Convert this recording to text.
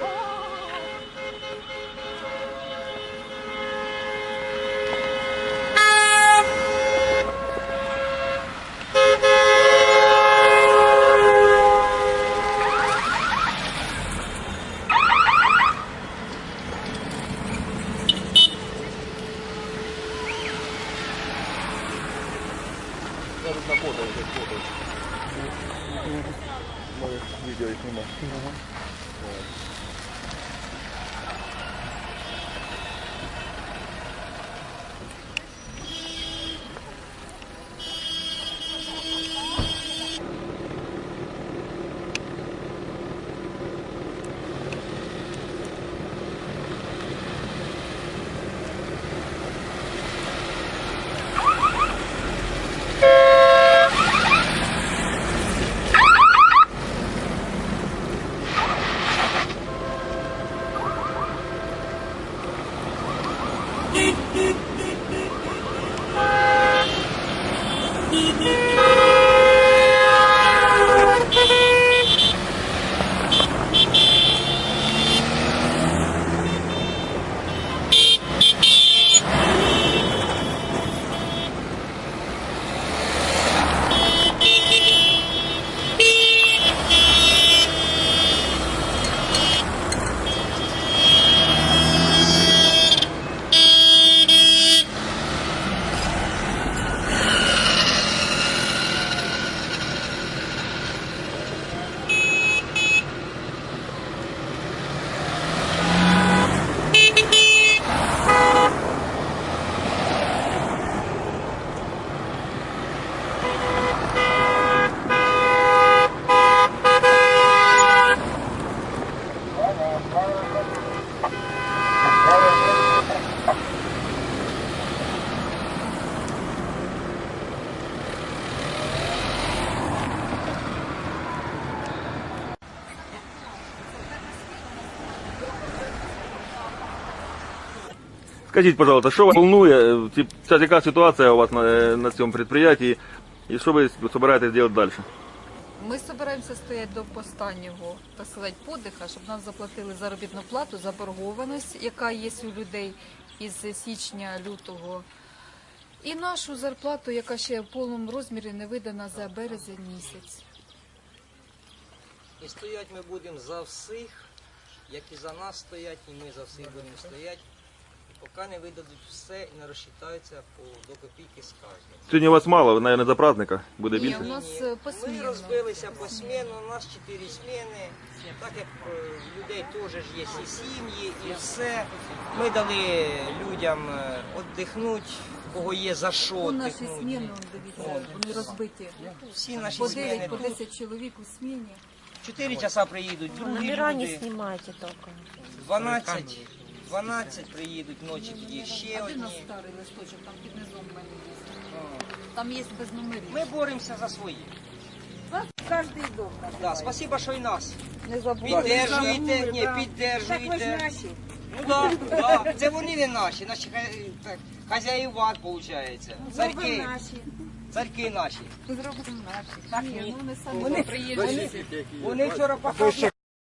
Oh, на фото, вже фото. Може, відео їх нема. Скажіть, пожалуйста, що вас волнує? Ті- Зараз яка ситуація у вас на, е, на цьому підприємстві? І що ви збираєтесь робити далі? Ми збираємося стояти до останнього, так сказати, подиха, щоб нам заплатили заробітну плату, заборгованість, яка є у людей із січня лютого. І нашу зарплату, яка ще в повному розмірі не видана за березень місяць. І стоять ми будемо за всіх, як і за нас стоять, і ми за всіх будемо стояти, поки не видадуть все і не розчитаються по, до копійки з кожним. Сьогодні вас мало, мабуть, за праздника буде Ні, більше. у нас Ні, е, Ми розбилися по сміну, у нас чотири сміни, так як е, в людей теж ж є і сім'ї, і все. Ми дали людям е, віддихнути, кого є за що У наші віддихнути. зміни, он, дивіться, вони розбиті. Всі наші По зміни 9, по тут. 10 чоловік у зміні. Чотири часа приїдуть, другі Номера не люди. снимайте только. 12, 12 приїдуть ночі тоді ще А де на одні. старий листочок, там під низом в мене є. Там є без номерів. Ми боремося за свої. Кожний дом. Да, спасибо, що і нас. Не забувайте. Піддержуєте, ні, піддержуєте. Ну да, да. Це вони не наші, наші хай- так, хазяїва, виходить. Царки, царки наші. Зробимо наші. Так, ну не самі Вони- приїжджі. Вони вчора показували.